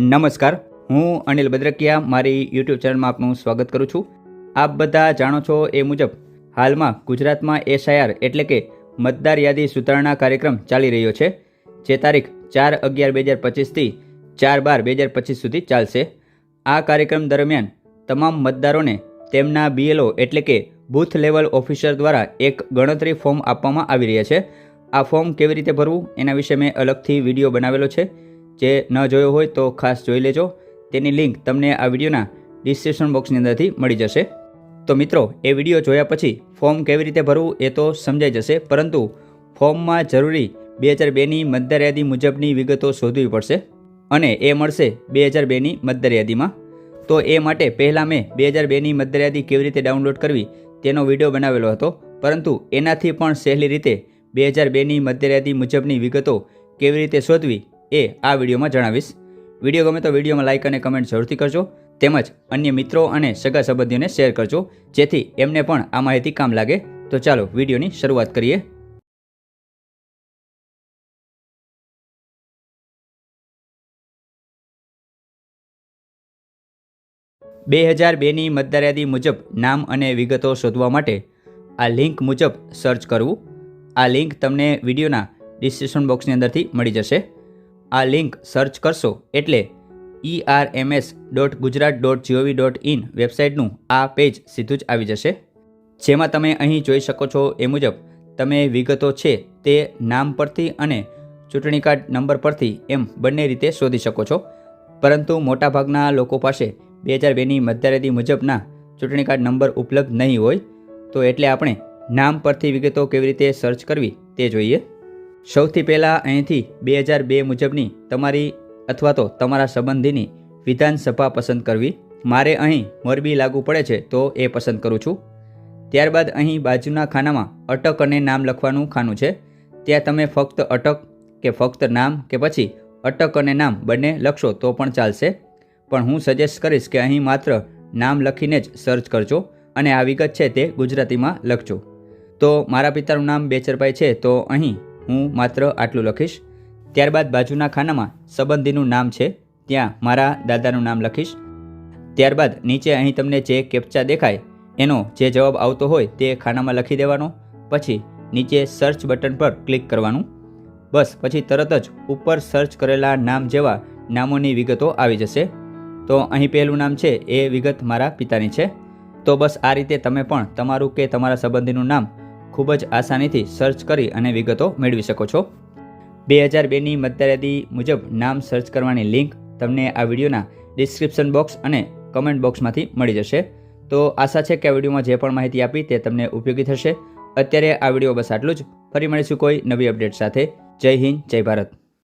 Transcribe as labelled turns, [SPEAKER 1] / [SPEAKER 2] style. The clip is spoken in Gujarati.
[SPEAKER 1] નમસ્કાર. હું અનિલ બદ્રકિયા. મારી યુટ્યુબ ચેનલમાં આપનું સ્વાગત કરું છું. આપ બધા જાણો છો એ મુજબ હાલમાં ગુજરાતમાં એસઆઈઆર એટલે કે મતદાર યાદી સુધારણા કાર્યક્રમ ચાલી રહ્યો છે. જે તારીખ ચાર અગિયાર બે હજાર પચીસથી ચાર બાર બે હજાર પચીસ સુધી ચાલશે. આ કાર્યક્રમ દરમિયાન તમામ મતદારોને તેમના બીએલઓ એટલે કે બૂથ લેવલ ઓફિસર દ્વારા એક ગણતરી ફોર્મ આપવામાં આવી રહ્યા છે. આ ફોર્મ કેવી રીતે ભરવું એના વિશે મેં અલગથી વીડિયો બનાવેલો છે. જે ન જોયો હોય તો ખાસ જોઈ લેજો. તેની લિંક તમને આ વિડીયોના ડિસ્ક્રિપ્શન બોક્સની અંદરથી મળી જશે. તો મિત્રો, એ વીડિયો જોયા પછી ફોર્મ કેવી રીતે ભરવું એ તો સમજાઈ જશે, પરંતુ ફોર્મમાં જરૂરી બે હજાર બેની મતદાર યાદી મુજબની વિગતો શોધવી પડશે અને એ મળશે બે હજાર બેની મતદાર યાદીમાં તો એ માટે પહેલાં મેં બે હજાર બેની મતદાર યાદી કેવી રીતે ડાઉનલોડ કરવી તેનો વીડિયો બનાવેલો હતો, પરંતુ એનાથી પણ સહેલી રીતે બે હજાર બેની મતદાર મુજબની વિગતો કેવી રીતે શોધવી એ આ વિડીયોમાં જણાવીશ. વીડિયો ગમે તો વિડીયોમાં લાઇક અને કમેન્ટ જરૂરથી કરજો. તેમજ અન્ય મિત્રો અને સગા સંબંધીઓને શેર કરજો, જેથી એમને પણ આ માહિતી કામ લાગે. તો ચાલો વિડીયોની શરૂઆત કરીએ. બે હજાર બેની મતદાર યાદી મુજબ નામ અને વિગતો શોધવા માટે આ લિંક મુજબ સર્ચ કરવું. આ લિંક તમને વિડીયોના ડિસ્ક્રિપ્શન બોક્સની અંદરથી મળી જશે. આ લિંક સર્ચ કરશો એટલે E R M S dot Gujarat dot G O V dot in વેબસાઇટનું આ પેજ સીધું જ આવી જશે. જેમાં તમે અહીં જોઈ શકો છો એ મુજબ તમે વિગતો છે તે નામ પરથી અને ચૂંટણી કાર્ડ નંબર પરથી એમ બંને રીતે શોધી શકો છો. પરંતુ મોટાભાગના લોકો પાસે બે હજાર બેની મતદાર મુજબના ચૂંટણી કાર્ડ નંબર ઉપલબ્ધ નહીં હોય, તો એટલે આપણે નામ પરથી વિગતો કેવી રીતે સર્ચ કરવી તે જોઈએ. સૌથી પહેલાં અહીંથી બે હજાર બે મુજબની તમારી અથવા તો તમારા સંબંધીની વિધાનસભા પસંદ કરવી. મારે અહીં મોરબી લાગુ પડે છે તો એ પસંદ કરું છું. ત્યારબાદ અહીં બાજુના ખાનામાં અટક અને નામ લખવાનું ખાનું છે. ત્યાં તમે ફક્ત અટક કે ફક્ત નામ કે પછી અટક અને નામ બંને લખશો તો પણ ચાલશે. પણ હું સજેસ્ટ કરીશ કે અહીં માત્ર નામ લખીને જ સર્ચ કરજો અને આ વિગત છે તે ગુજરાતીમાં લખજો. તો મારા પિતાનું નામ બેચરભાઈ છે તો અહીં હું માત્ર આટલું લખીશ. ત્યારબાદ બાજુના ખાનામાં સંબંધીનું નામ છે, ત્યાં મારા દાદાનું નામ લખીશ. ત્યારબાદ નીચે અહીં તમને જે કેપ્ચા દેખાય, એનો જે જવાબ આવતો હોય તે ખાનામાં લખી દેવાનો, પછી નીચે સર્ચ બટન પર ક્લિક કરવાનું. બસ, પછી તરત જ ઉપર સર્ચ કરેલા નામ જેવા નામોની વિગતો આવી જશે. તો અહીં પહેલું નામ છે, એ વિગત મારા પિતાની છે. તો બસ આ રીતે તમે પણ તમારું કે તમારા સંબંધીનું નામ ખૂબ જ આસાનીથી સર્ચ કરી અને વિગતો મેળવી શકો છો. બે હજાર બેની મતદાર મુજબ નામ સર્ચ કરવાની લિંક તમને આ વિડીયોના ડિસ્ક્રિપ્શન બોક્સ અને કમેન્ટ બોક્સમાંથી મળી જશે. તો આશા છે કે આ વિડીયોમાં જે પણ માહિતી આપી તે તમને ઉપયોગી થશે. અત્યારે આ વીડિયો બસ આટલું જ. ફરી મળીશું કોઈ નવી અપડેટ સાથે. જય હિન્દ, જય ભારત.